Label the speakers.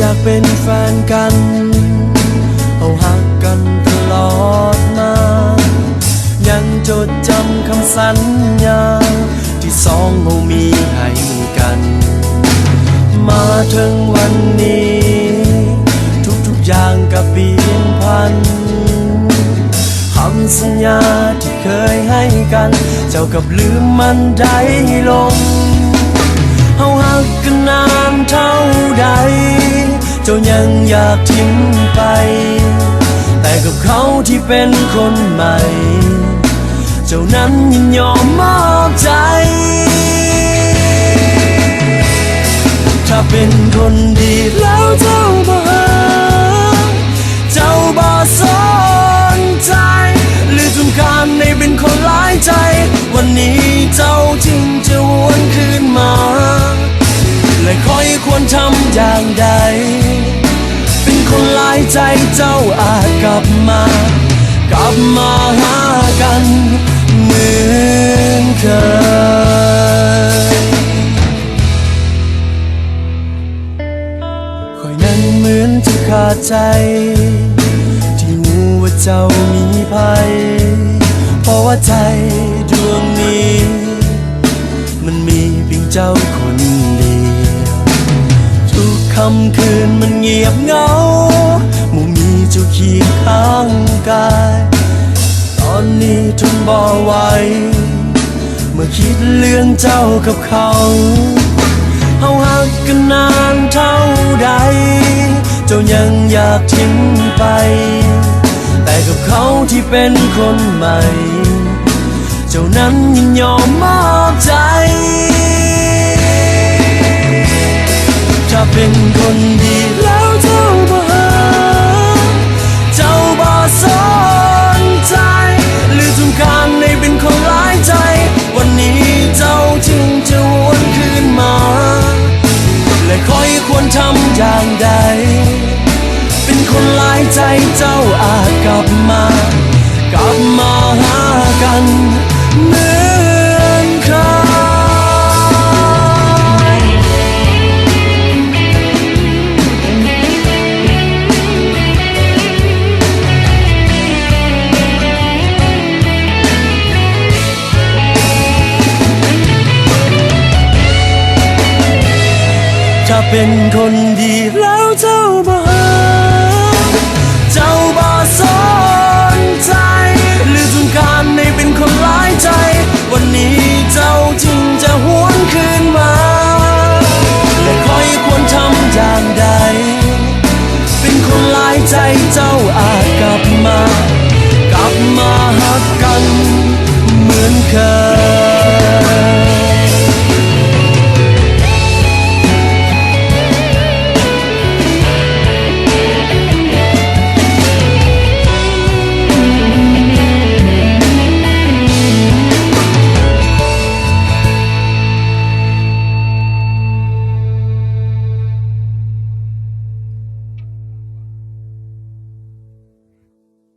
Speaker 1: จากเป็นแฟนกัน เอาหักกันตลอดมา ยังจดจำคำสัญญา ที่สองเรามีให้กัน มาถึงวันนี้ ทุกๆอย่างก็เปลี่ยนพันคำสัญญาที่เคยให้กัน เจ้ากับลืมมันได้ลงเฮาหักกันนานเท่า เจ้ายังอยากทิ้งไป แต่กับเขาที่เป็นคนใหม่ เจ้านั้นยินยอมมอบใจ ถ้าเป็นคนดีแล้วเจ้า ใจเจ้าอาจกลับมา กลับมาหากันเหมือนเคยคอยนั้นเหมือนจะขาดใจ ที่หูว่าเจ้ามีภัย เพราะว่าใจดวงนี้ มันมีเพียงเจ้าคนเดียว ทุกคำคืนมันเงียบเหงา มีเจ้าเคียงข้างกาย ตอนนี้ทนบ่ไหวเมื่อคิดเรื่องเจ้ากับเขาเฮาหักกันนานเท่าใด เจ้ายังอยากทิ้งไป แต่กับเขาที่เป็นคนใหม่ เจ้านั้นยินยอมมอบใจ ถ้าเป็นคน อย่างใด เป็นคนหลายใจเจ้าอาจกลับมา กลับมาหา ถ้าเป็นคนดีแล้วเจ้าบ่หา